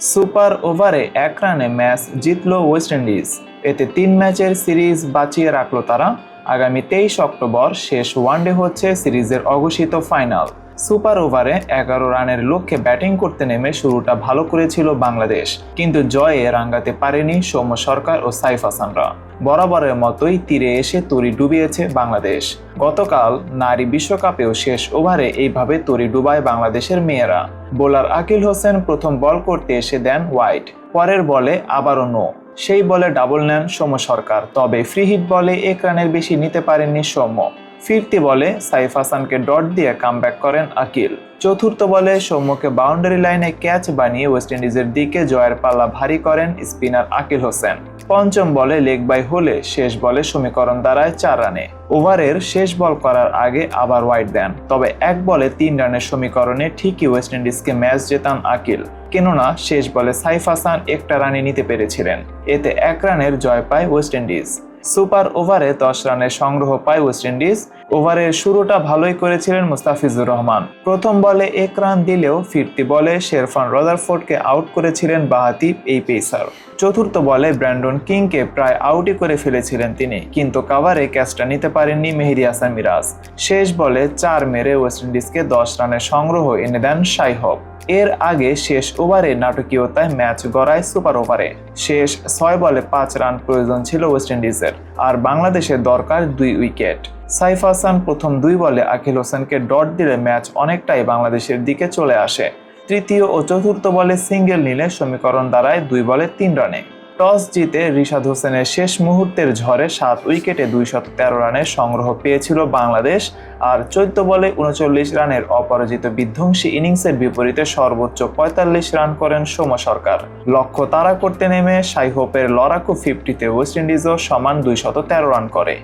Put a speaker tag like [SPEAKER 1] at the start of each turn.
[SPEAKER 1] Super ওভারে এক রানে ম্যাচ জিতল ওয়েস্ট ইন্ডিজ। এতে তিন ম্যাচের সিরিজ বাঁচিয়ে রাখল তারা। আগামী তেইশ অক্টোবর শেষ ওয়ানডে হচ্ছে সিরিজের অঘোষিত ফাইনাল। সুপার ওভারে এগারো রানের লক্ষ্যে ব্যাটিং করতে নেমে শুরুটা ভালো করেছিল বাংলাদেশ, কিন্তু জয়ে রাঙ্গাতে পারেনি সৌম্য সরকার ও সাইফ হাসানরা। বরাবরের মতোই তীরে এসে তরি ডুবিয়েছে বাংলাদেশ। গতকাল নারী বিশ্বকাপেও শেষ ওভারে এইভাবে তরি ডুবায় বাংলাদেশের মেয়েরা। বোলার আকিল হোসেন প্রথম বল করতে এসে দেন হোয়াইট পরের বলে আবারও নো। সেই বলে ডাবল নেন সৌম্য সরকার, তবে ফ্রি হিট বলে এক রানের বেশি নিতে পারেননি সৌম্য। ফিরতি বলে সাইফ হাসানকে ডট দিয়ে কামব্যাক করেন আকিল। চতুর্থ বলে সৌম্যকে বাউন্ডারি লাইনে ক্যাচ বানিয়ে ওয়েস্ট ইন্ডিজের দিকে জয়ের পাল্লা ভারী করেন স্পিনার আকিল হোসেন। পঞ্চম বলে লেগ বাই হলে শেষ বলে সমীকরণ দাঁড়ায় চার রানে। ওভারের শেষ বল করার আগে আবার ওয়াইড দেন। তবে এক বলে তিন রানের সমীকরণে ঠিকই ওয়েস্ট ইন্ডিজকে ম্যাচ জেতান আকিল। কেননা শেষ বলে সাইফ হাসান একটা রানে নিতে পেরেছিলেন। এতে এক রানের জয় পায় ওয়েস্ট ইন্ডিজ সুপার ওভারে দশ রানের সংগ্রহ পায় ওয়েস্ট ইন্ডিজ। ওভারের শুরুটা ভালোই করেছিলেন মুস্তাফিজুর রহমান। প্রথম বলে এক রান দিলেও ফিরতি বলে শেরফান রদারফোর্ডকে আউট করেছিলেন বাহাতি এই পেসার। চতুর্থ বলে ব্র্যান্ডন কিংকে প্রায় আউটই করে ফেলেছিলেন তিনি, কিন্তু কাভারে ক্যাচটা নিতে পারেননি মেহেদি হাসান মিরাজ। শেষ বলে চার মেরে ওয়েস্ট ইন্ডিজকে দশ রানের সংগ্রহ এনে দেন সাইহব এর আগে শেষ ওভারে নাটকীয়তায় ম্যাচ গড়ায় সুপার ওভারে। শেষ ছয় বলে পাঁচ রান প্রয়োজন ছিল ওয়েস্ট ইন্ডিজের। আর বাংলাদেশের দরকার দুই উইকেট। সাইফ হাসান প্রথম দুই বলে আখিল হোসেনকে ডট দিলে ম্যাচ অনেকটাই বাংলাদেশের দিকে চলে আসে। তৃতীয় ও চতুর্থ বলে সিঙ্গেল নিলে সমীকরণ দাঁড়ায় দুই বলে তিন রানে। টস জিতে রিশাদ হোসেনের শেষ মুহূর্তের ঝড়ে সাত উইকেটে দুইশত তেরো রানের সংগ্রহ পেয়েছিল বাংলাদেশ আর চোদ্দ বলে উনচল্লিশ রানের অপরাজিত বিধ্বংসী ইনিংসের বিপরীতে সর্বোচ্চ পঁয়তাল্লিশ রান করেন সোম সরকার। লক্ষ্য তারা করতে নেমে সাইহোপের লড়াকু ফিফটিতে ওয়েস্ট ইন্ডিজও সমান দুইশত তেরো রান করে।